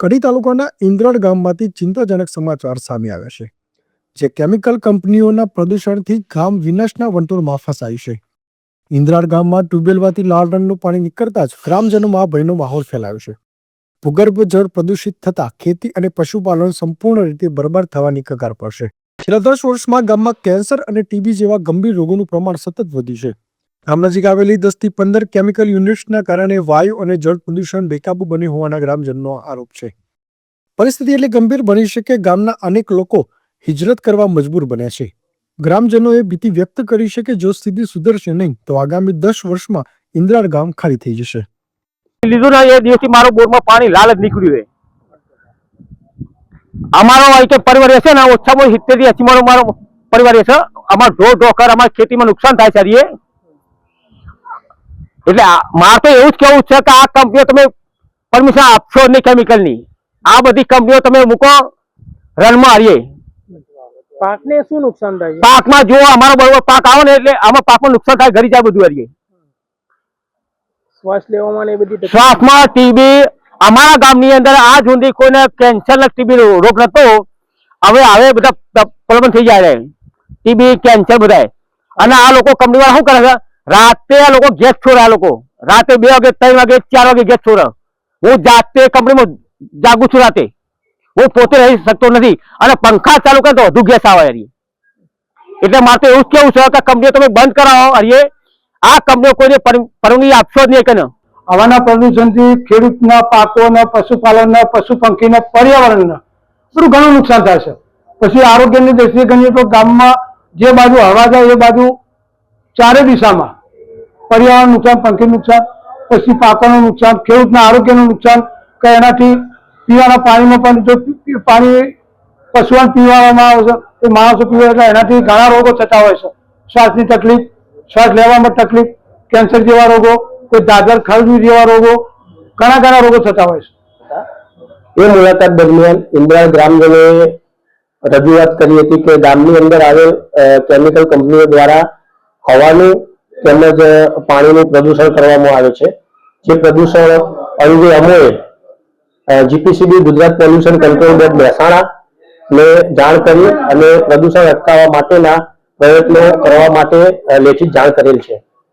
કડી તાલુકાના ઇન્દ્રડ ગામમાંથી ચિંતાજનક સમાચાર સામે આવ્યા છે, જે કેમિકલ કંપનીઓના પ્રદૂષણથી ગામ વિનાશના વંટોળમાં ફસાયું છે. ઇન્દ્રાડ ગામમાં ટ્યુબવેલમાંથી લાલ રંગનું પાણી નીકળતા જ ગ્રામજનોમાં ભયનો માહોલ ફેલાયો છે. ભૂગર્ભ જળ પ્રદૂષિત થતા ખેતી અને પશુપાલન સંપૂર્ણ રીતે બરબાદ થવાની કગાર પર છે છેલ્લા દસ વર્ષમાં ગામમાં કેન્સર અને ટીબી જેવા ગંભીર રોગોનું પ્રમાણ સતત વધ્યું છે. ગામ નજીક આવેલી દસથી પંદર કેમિકલ યુનિટ્સના કારણે વાયુ અને જળ પ્રદૂષણ બેકાબુ બન્યું હોવાના ગ્રામજનનો આરોપ છે. પરિસ્થિતિ એટલી ગંભીર બની છે કે ગામના અનેક લોકો હિજરત કરવા મજબૂર બન્યા છે. ગ્રામજનોએ ભીતિ વ્યક્ત કરી છે કે જો સ્થિતિ સુધરશે નહીં, તો આગામી દસ વર્ષમાં ઇન્દ્રાળ ગામ ખાલી થઈ જશે. લીધું ના, એ દિવસથી મારો બોરમાં પાણી લાલ જ નીકળ્યું અમારો અહીં કે પરિવાર છે ને ઓછામાં સિત્તેરથી મારો પરિવાર છે અમારો ઢોર ઢોકર, અમારી ખેતીમાં નુકસાન થાય છે. એટલે મારે તો એવું જ કેવું છે કે આ કંપનીઓ તમે પરમિશન આપશો જ નહીં કેમિકલની આ બધી કંપનીઓ તમે મૂકો રનમાં હારીએ પાકને શું નુકસાન થાય પાકમાં જો અમારો બરોબર પાક આવે ને એટલે આમાં પાકમાં નુકસાન થાય ઘરી જાય બધું હારીએ. શ્વાસ લેવામાં એ બધી શ્વાસમાં ટીબી અમારા ગામની અંદર આ સુધી કોઈને કેન્સર ટીબી રોગ નતો. હવે હવે બધા પ્રબંધ થઈ જાય ટીબી કેન્સર બધા અને આ લોકો કંપની વાળા શું કરે છે? રાતે આ લોકો ગેસ છોડે આ લોકો. રાતે બે વાગે, ત્રણ વાગે, ચાર વાગે ગેસ છોડે. હું જાતે કંપનીમાં જાગું છું રાતે. હું પોતે રહી શકતો નથી. અને પંખા ચાલુ કરે તો વધુ ગેસ આવે હરી એટલે મારે એવું જ કેવું છે કે કંપનીઓ તમે બંધ કરાવો હરીએ આ કંપનીઓ કોઈને પર- પરવાનગી આપશો જ નહીં કે હવાના પ્રદૂષણથી ખેડૂતના પાકોના, પશુપાલનના પશુ પંખીના પર્યાવરણના બધું ઘણું નુકસાન થાય છે. પછી આરોગ્યની દ્રષ્ટિએ ગણીએ તો ગામમાં જે બાજુ હવા જાય એ બાજુ ચારે દિશામાં પર્યાવરણ નુકસાન પંખી નુકસાન, પછી પાકોનું નુકસાન, ખેડૂતના આરોગ્યનું નુકસાન, કે એનાથી પીવાના પાણીમાં પણ જો પાણી પશુઓને પીવામાં આવે છે એ માણસો પીવે એટલે એનાથી ઘણા રોગો થતા હોય છે. શ્વાસની તકલીફ, શ્વાસ લેવામાં તકલીફ, કેન્સર જેવા રોગો, કોઈ દાદર ખરજુ જેવા રોગો, ઘણા ઘણા રોગો થતા હોય છે. એ મુલાકાત દરમિયાન ઇન્દ્રા ગ્રામજનોએ રજૂઆત કરી હતી કે ગામની અંદર આવેલ કેમિકલ કંપનીઓ દ્વારા હવાનું તેમજ પાણીનું પ્રદૂષણ કરવામાં આવે છે. જે પ્રદૂષણ અંગે અમોએ GPCB Gujarat pollution control board Mehsana ને જાણ કરી અને પ્રદૂષણ અટકાવવા માટેના પ્રયત્નો કરવા માટે લેખિત જાણ કરેલ છે.